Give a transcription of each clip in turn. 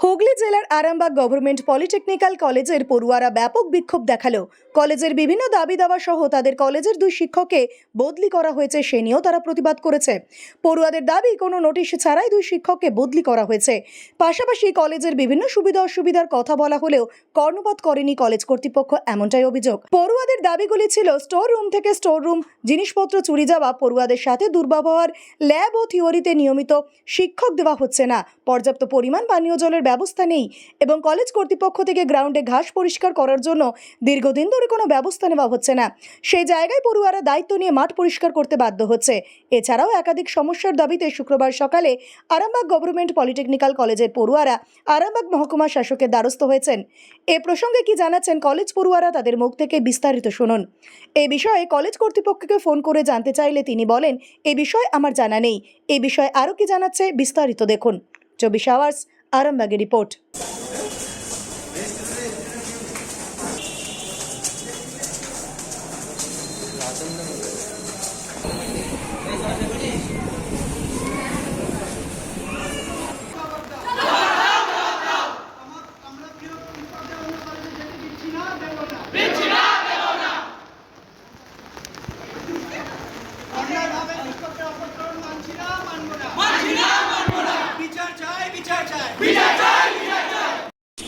হুগলি জেলার Arambagh government polytechnical কলেজের পড়ুয়ারা ব্যাপক বিক্ষোভ দেখাল। কলেজের বিভিন্ন দাবি দাওয়া সহ তাদের কলেজের দুই শিক্ষককে বদলি করা হয়েছে, সে নিয়েও তারা প্রতিবাদ করেছে। পড়ুয়াদের দাবি, কোনো নোটিশ ছাড়াই দুই শিক্ষককে বদলি করা হয়েছে। পাশাপাশি কলেজের বিভিন্ন সুবিধা অসুবিধার কথা বলা হলেও কর্ণপাত করেনি কলেজ কর্তৃপক্ষ, এমনটাই অভিযোগ। পড়ুয়াদের দাবিগুলি ছিল স্টোর রুম থেকে স্টোর রুম, জিনিসপত্র চুরি যাওয়া, পড়ুয়াদের সাথে দুর্ব্যবহার, ল্যাব ও থিওরিতে নিয়মিত শিক্ষক দেওয়া হচ্ছে না। পর্যাপ্ত পরিমাণ পানীয় জলের ব্যবস্থা নেই এবং কলেজ কর্তৃপক্ষ থেকে গ্রাউন্ডে ঘাস পরিষ্কার করার জন্য দীর্ঘদিন ধরে কোনো ব্যবস্থা নেওয়া হচ্ছে না। সেই জায়গায় পড়ুয়ারা দায়িত্ব নিয়ে মাঠ পরিষ্কার করতে বাধ্য হচ্ছে। এছাড়াও একাধিক সমস্যার দাবিতে শুক্রবার সকালে আরামবাগ গভর্নমেন্ট পলিটেকনিক্যাল কলেজের পড়ুয়ারা আরামবাগ মহকুমা শাসকের দ্বারস্থ হয়েছেন। এ প্রসঙ্গে কি জানাচ্ছেন কলেজ পড়ুয়ারা তাদের মুখ থেকে বিস্তারিত শুনুন। এ বিষয়ে কলেজ কর্তৃপক্ষকে ফোন করে জানতে চাইলে তিনি বলেন, এ বিষয়ে আমার জানা নেই। এ বিষয়ে আরও কি জানাচ্ছে বিস্তারিত দেখুন। চব্বিশ আওয়ার্স आरंभ की रिपोर्ट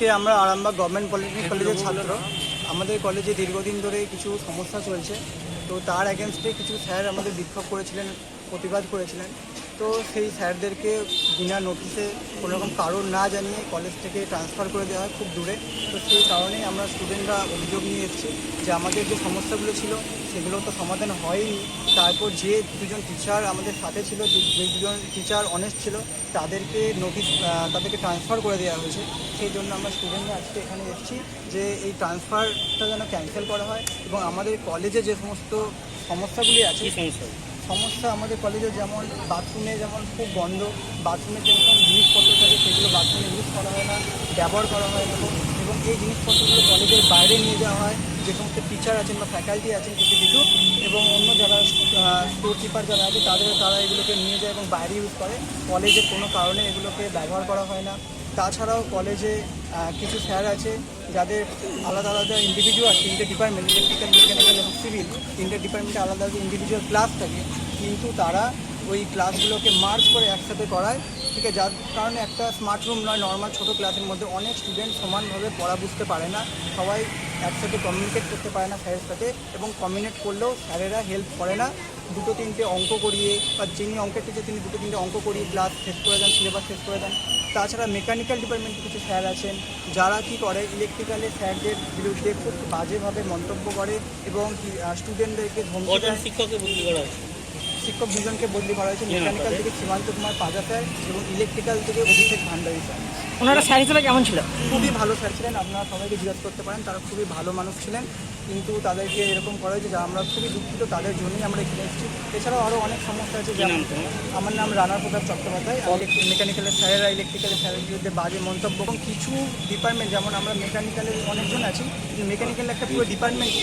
আজকে আমরা আরামবাগ গভর্নমেন্ট পলিটেকনিক কলেজের ছাত্র। আমাদের কলেজে দীর্ঘদিন ধরে কিছু সমস্যা চলছে। তো তার অ্যাগেনস্টে কিছু স্যার আমাদের বিক্ষোভ করেছিলেন প্রতিবাদ করেছিলেন। তো সেই স্যারদেরকে বিনা নোটিশে কোনো রকম কারণ না জানিয়ে কলেজ থেকে ট্রান্সফার করে দেওয়া হয় খুব দূরে। তো সেই কারণেই আমরা স্টুডেন্টরা অভিযোগ নিয়ে এসেছি যে আমাদের যে সমস্যাগুলো ছিল সেগুলো তো সমাধান হয়নি। তারপর যে দুজন টিচার আমাদের সাথে ছিল, যে দুজন টিচার অনেস্ট ছিল, তাদেরকে নোটিশ তাদেরকে ট্রান্সফার করে দেওয়া হয়েছে। সেই জন্য আমরা স্টুডেন্টরা আজকে এখানে এসেছি যে এই ট্রান্সফারটা যেন ক্যান্সেল করা হয় এবং আমাদের কলেজে যে সমস্ত সমস্যাগুলি আছে সমস্যা? আমাদের কলেজে যেমন বাথরুমে যেমন খুব গন্ধ বাথরুমের যেরকম জিনিসপত্র থাকে সেগুলো বাথরুমে ইউজ করা হয় না, ব্যবহার করা হয় না। এবং এই জিনিসপত্রগুলো কলেজের বাইরে নিয়ে যাওয়া হয়, যে সমস্ত টিচার আছেন বা ফ্যাকাল্টি আছেন, কিছু কিছু, এবং অন্য যারা স্টোর কিপার যারা আছে, তাদের তারা এগুলোকে নিয়ে যায় এবং বাইরে ইউজ করে। কলেজের কোনো কারণে এগুলোকে ব্যবহার করা হয় না। তাছাড়াও কলেজে কিছু স্যার আছে যাদের আলাদা আলাদা ইন্ডিভিজুয়াল তিনটে ডিপার্টমেন্ট ইলেকট্রিক্যাল মেকানিক্যাল এবং সিভিল তিনটে ডিপার্টমেন্টে আলাদা আলাদা ইন্ডিভিজুয়াল ক্লাস থাকে, কিন্তু তারা ওই ক্লাসগুলোকে মার্চ করে একসাথে করায়, ঠিক আছে? যার কারণে একটা স্মার্ট রুম নয় নর্মাল ছোটো ক্লাসের মধ্যে অনেক স্টুডেন্ট সমানভাবে পড়া বুঝতে পারে না, সবাই একসাথে কমিউনিকেট করতে পারে না স্যারের সাথে এবং কমিউনিকেট করলেও স্যারেরা হেল্প করে না দুটো তিনটে অঙ্ক করিয়ে বা যিনি অঙ্কের টিচার তিনি দুটো তিনটে অঙ্ক করিয়ে ক্লাস শেষ করে দেন সিলেবাস শেষ করে দেন। তাছাড়া মেকানিক্যাল ডিপার্টমেন্টে কিছু স্যার আছেন, যারা কি করে? ইলেকট্রিক্যালে স্যারদের বিরুদ্ধে খুব বাজেভাবে মন্তব্য করে এবং স্টুডেন্টদেরকে ধমকি শিক্ষককে বদলি করা শিক্ষক দুজনকে বদলি করা হয়েছে। মেকানিক্যাল থেকে সীমান্ত কুমার পাজা স্যার এবং ইলেকট্রিক্যাল থেকে অভিষেক ভান্ডারী স্যার। ওনারা স্যার হিসেবে কেমন ছিল? খুবই ভালো স্যার ছিলেন আপনারা সবাইকে জিজ্ঞাসা করতে পারেন তারা খুবই ভালো মানুষ ছিলেন। কিন্তু তাদেরকে এরকম করা হয়েছে যা আমরা খুবই দুঃখিত তাদের জন্যই আমরা এখানে এসেছি। এছাড়াও আরও অনেক সমস্যা আছে যেমন? আমার নাম রানা প্রতাপ চট্টোপাধ্যায় মেকানিক্যালের স্যারেরা ইলেকট্রিক্যালের স্যারের বিরুদ্ধে বাজে মন্তব্য এবং কিছু ডিপার্টমেন্ট যেমন আমরা মেকানিক্যালের অনেকজন আছি কিন্তু মেকানিক্যাল একটা পুরো ডিপার্টমেন্ট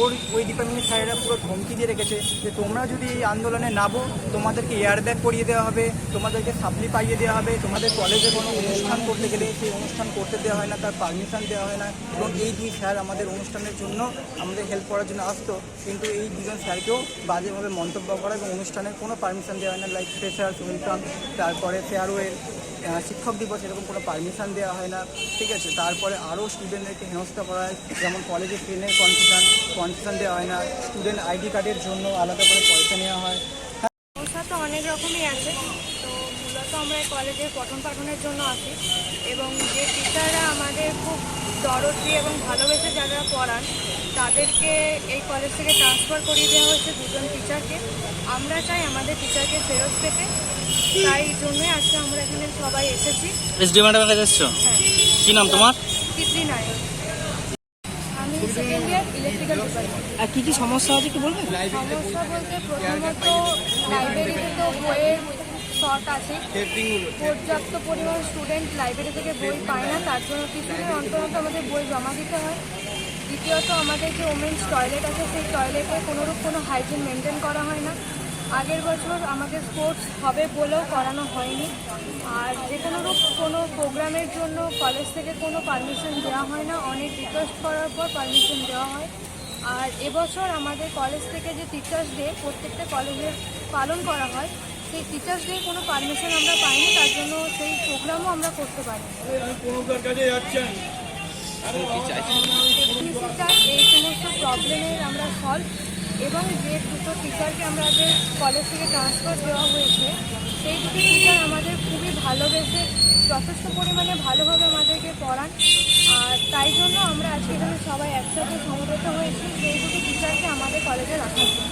ওর ওই ডিপার্টমেন্টের স্যারেরা পুরো ধমকি দিয়ে রেখেছে যে তোমরা যদি এই আন্দোলনে নামো তোমাদেরকে এয়ার ব্যাগ করিয়ে দেওয়া হবে তোমাদেরকে সাপ্লি পাইয়ে দেওয়া হবে তোমাদের কলেজে কোনো অনুষ্ঠান করতে গেলে সেই অনুষ্ঠান করতে দেওয়া হয় না তার পারমিশন দেওয়া হয় না এবং এই দুই স্যার আমাদের অনুষ্ঠানের জন্য আমাদের হেল্প করার জন্য আসতো কিন্তু এই দুজন স্যারকেও বাজেভাবে মন্তব্য করা এবং অনুষ্ঠানের কোনো পারমিশন দেওয়া হয় না। লাইক ফ্রেশার্স ওয়েলকাম তারপরে ফেয়ারওয়েল শিক্ষক দিবস এরকম কোনো পারমিশন দেওয়া হয় না। ঠিক আছে? তারপরে আরও স্টুডেন্টদেরকে হেনস্থা করা হয়। যেমন কলেজে ট্রেনের কনসেশন কনসেশন দেওয়া হয় না। স্টুডেন্ট আইডি কার্ডের জন্য আলাদা করে পয়সা নেওয়া হয়। সমস্যা তো অনেক রকমই আছে। মূলত আমরা কলেজের পঠন পাঠনের জন্য আসি এবং যে টিচাররা আমাদের খুব দরদি এবং ভালোবেসে যারা পড়ান তাদেরকে এই কলেজ থেকে ট্রান্সফার করিয়ে দেওয়া হয়েছে দুজন টিচারকে আমরা চাই আমাদের টিচারকে ফেরত পেতে। তাই জন্যই আজকে আমরা এখানে সবাই এসেছি। এসডি ম্যাডামের কাছে এসছো? হ্যাঁ। কি নাম তোমার? তিতলি নায়ক আমি সেকেন্ড ইয়ার ইলেকট্রিক্যাল ডিপার্টমেন্ট আর কি কি সমস্যা আছে কি বলবেন সমস্যা বলতে প্রথমত লাইব্রেরিতে তো বইয়ের শর্ট আছে। পর্যাপ্ত পরিমাণ স্টুডেন্ট লাইব্রেরি থেকে বই পায় না তার জন্য কিছুদিন অন্তর অন্তর আমাদের বই জমা দিতে হয়। দ্বিতীয়ত আমাদের যে ওমেন্স টয়লেট আছে সেই টয়লেটে কোনোরূপ কোনো হাইজিন মেনটেন করা হয় না। আগের বছর আমাদের স্পোর্টস হবে বলেও করানো হয়নি। আর যে কোনো রূপ কোনো প্রোগ্রামের জন্য কলেজ থেকে কোনো পারমিশন দেওয়া হয় না। অনেক রিকোয়েস্ট করার পর পারমিশন দেওয়া হয়। আর এবছর আমাদের কলেজ থেকে যে টিচার্স ডে প্রত্যেকটা কলেজে পালন করা হয়। সেই টিচার্স ডে কোনো পারমিশন আমরা পাইনি, তার জন্য সেই প্রোগ্রামও আমরা করতে পারি এই সমস্ত প্রবলেমের আমরা সলভ এবং যে দুটো টিচারকে আমাদের কলেজ থেকে ট্রান্সফার দেওয়া হয়েছে, সেই দুটো টিচার আমাদের খুবই ভালোবেসে যথেষ্ট পরিমাণে ভালোভাবে আমাদেরকে পড়ান। আর তাই জন্য আমরা আজকে এখানে সবাই একসাথে সমবেত হয়েছি, সেই দুটো টিচারকে আমাদের কলেজে রাখার জন্য।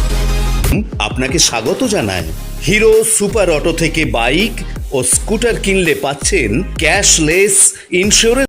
আপনাকে স্বাগত জানায়। হিরো সুপার অটো থেকে বাইক ও স্কুটার কিনলে পাচ্ছেন ক্যাশলেস ইন্স্যুরেন্স।